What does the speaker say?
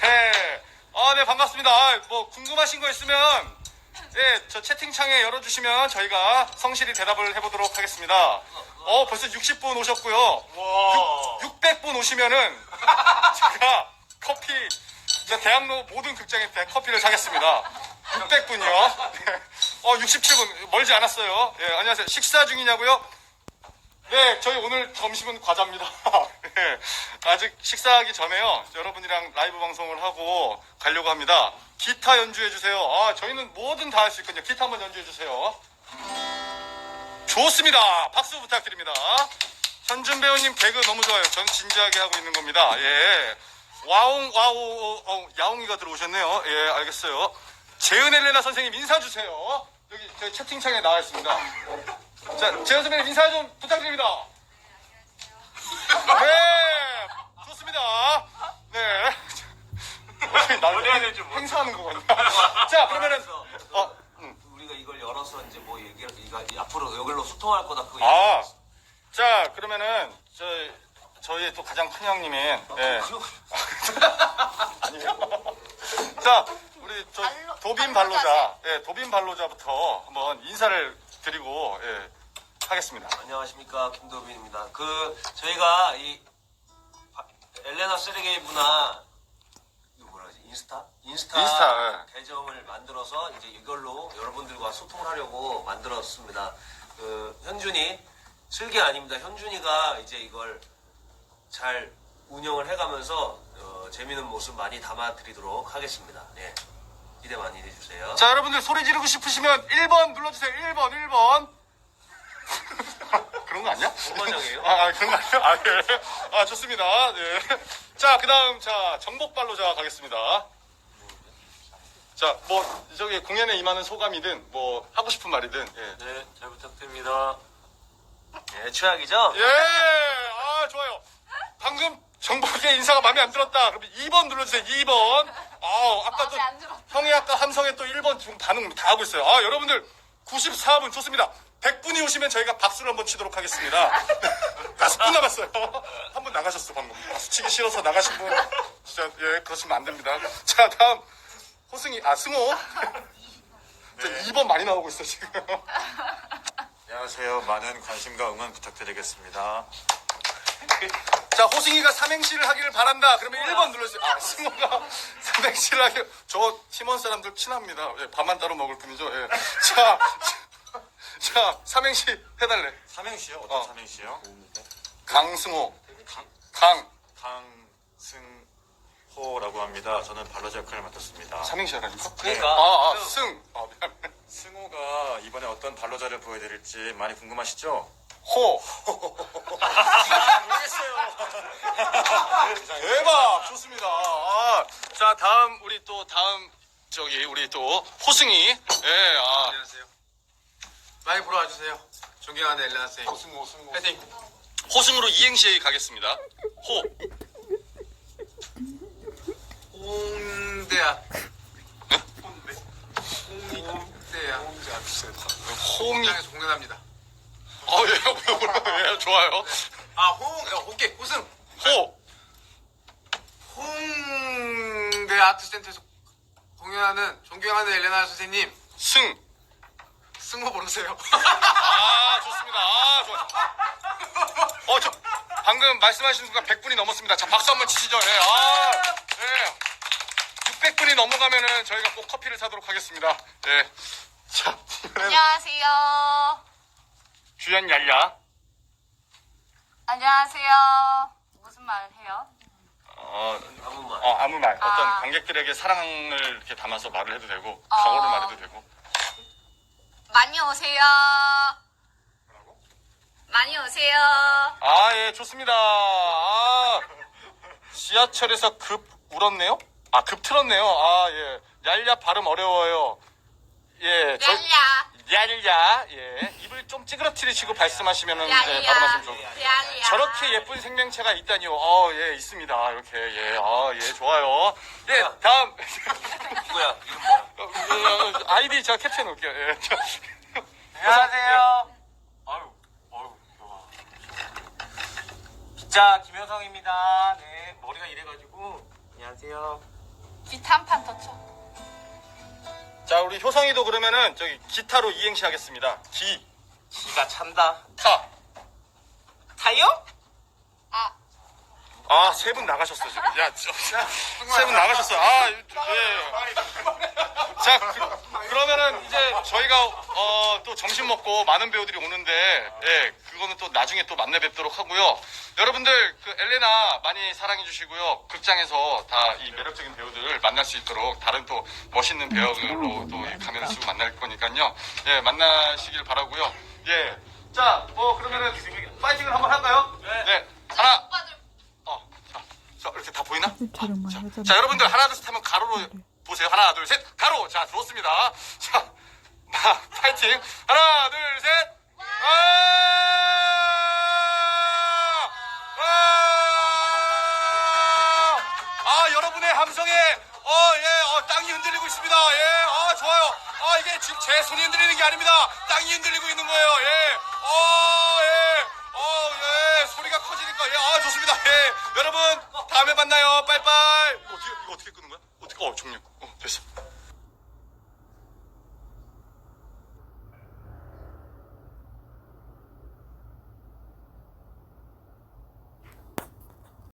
네. 아, 네, 반갑습니다. 아, 뭐, 궁금하신 거 있으면, 네, 저 채팅창에 열어주시면 저희가 성실히 대답을 해보도록 하겠습니다. 어, 벌써 60분 오셨고요. 와. 600분 오시면은, 제가 커피, 저 대학로 모든 극장에 대- 커피를 사겠습니다. 600분이요. 어, 67분. 멀지 않았어요. 예, 안녕하세요. 식사 중이냐고요? 네, 저희 오늘 점심은 과자입니다. 네, 아직 식사하기 전에요. 여러분이랑 라이브 방송을 하고 가려고 합니다. 기타 연주해 주세요. 아, 저희는 뭐든 다 할 수 있거든요. 기타 한번 연주해 주세요. 좋습니다. 박수 부탁드립니다. 현준 배우님 개그 너무 좋아요. 전 진지하게 하고 있는 겁니다. 예. 와옹, 와우, 어, 야옹이가 들어오셨네요. 예, 알겠어요. 재은 헬레나 선생님 인사 주세요. 여기 저희 채팅창에 나와 있습니다. 자, 재현 선배님 인사 좀 부탁드립니다. 네, 좋습니다. 네. 나를 해야 될지 모르겠어. 행사하는 거거든요. 자, 그러면은, 어, 음. 우리가 이걸 열어서 이제 뭐 얘기 이거 앞으로 이걸로 소통할 거다 그 아, 자, 그러면은, 저, 저희 또 가장 큰 형님인, 예. 아니요. 자, 우리 저 발로- 도빈 발로자세. 발로자, 예, 도빈 발로자부터 한번 인사를 드리고, 예, 하겠습니다. 안녕하십니까 김도빈입니다. 그 저희가 이 바- 엘레나 쓰레기 문화 이거 뭐라 하지 인스타 인스타, 인스타, 계정을 만들어서 이제 이걸로 여러분들과 소통을 하려고 만들었습니다. 그 현준이 슬기 아닙니다. 현준이가 이제 이걸 잘 운영을 해가면서 어, 재미있는 모습 많이 담아드리도록 하겠습니다. 네. 기대 많이 해주세요. 자, 여러분들 소리 지르고 싶으시면 1번 눌러주세요. 1번, 1번. 그런 거 아니야? 5번형이에요? 아, 아, 그런 거 아니야? 아, 예. 아, 좋습니다. 네. 자, 그 다음, 자, 정복발로 자 가겠습니다. 자, 뭐, 저기 공연에 임하는 소감이든, 뭐, 하고 싶은 말이든, 예. 네, 잘 부탁드립니다. 네, 최악이죠? 예! 아, 좋아요. 방금 정복의 인사가 마음에 안 들었다. 그러면 2번 눌러주세요. 2번. 아우, 아까 또, 마음에 안 들어. 형이 아까 함성에 또 1번 지금 반응 다 하고 있어요. 아, 여러분들 94분 좋습니다. 100분이 오시면 저희가 박수를 한번 치도록 하겠습니다. 다섯 분 남았어요. 한 분 나가셨어, 방금. 박수 치기 싫어서 나가신 분. 진짜, 예, 그러시면 안 됩니다. 자, 다음. 호승이, 아, 승호. 자, 2번 많이 나오고 있어, 지금. 안녕하세요. 많은 관심과 응원 부탁드리겠습니다. 자, 호승이가 삼행시를 하기를 바란다. 그러면 1번 눌러주세요. 아, 승호가 삼행시를 하길. 저 팀원 사람들 친합니다. 예, 밥만 따로 먹을 뿐이죠. 예. 자, 자, 삼행시 해달래. 삼행시요? 어떤 어. 삼행시요? 강승호. 강. 강승호라고 합니다. 저는 발로자 역할을 맡았습니다. 삼행시 하라니까? 그러니까. 아, 아, 승. 아. 승호가 이번에 어떤 발로자를 보여드릴지 많이 궁금하시죠? 호. 대박! 좋습니다. 아, 자, 다음, 우리 또, 다음, 저기, 우리 또, 호승이. 예, 아. 안녕하세요. 많이 보러 와주세요. 존경하는 엘레나 선생님. 승호, 승호. 파이팅! 호승으로 이행시에 가겠습니다. 호. 홍대야. 홍대야. 홍이. 홍장에서 공연합니다. 어, 예, 예, 좋아요. 아, 홍, 어, 오케이, 우승! 호. 홍대 아트센터에서 공연하는 존경하는 엘레나 선생님, 승. 승호 보러세요. 아, 좋습니다. 아, 좋아. 어, 저, 방금 말씀하신 순간 100분이 넘었습니다. 자, 박수 한번 치시죠. 예, 아, 예. 600분이 넘어가면은 저희가 꼭 커피를 사도록 하겠습니다. 예. 자, 이번엔 안녕하세요. 주연 얄야. 안녕하세요. 무슨 말 해요? 어, 아무 말. 어, 아무 말. 어떤 아. 관객들에게 사랑을 이렇게 담아서 말을 해도 되고, 어. 각오를 말해도 되고. 많이 오세요. 많이 오세요. 아, 예, 좋습니다. 아, 지하철에서 급 울었네요? 아, 급 틀었네요. 아, 예. 얄야 발음 어려워요. 예, 저, 얄 야. 얄야, 예. 입을 좀 찌그러뜨리시고 말씀하시면은, 예, 얄야. 발음하시면 좋고. 얄야. 저렇게 예쁜 생명체가 있다니요. 어, 예, 있습니다. 이렇게, 예, 아, 예, 좋아요. 예, 다음. 누구야? 이름 뭐야? 어, 어, 아이디 제가 캡처해 놓을게요. 예. 저- 안녕하세요. 아유, 아유, 와. 자, 김효성입니다. 네, 머리가 이래가지고. 안녕하세요. 기타 한판더 쳐. 자, 우리 효성이도 그러면은 저기 기타로 이행시 하겠습니다. 기, 기가 찬다. 타. 타요? 아, 아, 세 분 나가셨어, 지금. 야, 세 분 나가셨어. 아, 예. 자, 그, 러면은 이제 저희가, 어, 또 점심 먹고 많은 배우들이 오는데, 예, 그거는 또 나중에 또 만나 뵙도록 하고요. 여러분들, 그 엘레나 많이 사랑해 주시고요. 극장에서 다 이 매력적인 배우들을 만날 수 있도록 다른 또 멋있는 배우들로 또이 가면을 쓰고 만날 거니까요. 예, 만나시길 바라고요 예. 자, 뭐, 그러면은, 파이팅을 한번 할까요? 네. 하나, 오빠들 어, 자, 자, 이렇게 다 보이나? 촬영 많이 자. 자, 여러분들 하나, 둘, 셋 하면 가로로 보세요. 하나, 둘, 셋. 가로. 자, 좋습니다. 자, 나, 파이팅. 하나, 둘, 셋. 아! 아! 아, 여러분의 함성에, 어, 예, 어, 땅이 흔들리고 있습니다. 예, 아, 좋아요. 아, 이게 지금 제 손이 흔들리는 게 아닙니다. 땅이 흔들리고 있는 거예요. 예, 어, 예, 어, 예, 소리가 커지니까, 예, 아, 좋습니다. 예, 여러분, 다음에 만나요. 빠이빠이. 이거 어떻게, 이거 어떻게 끄는 거야? 어떻게, 어, 종료. 어, 됐어.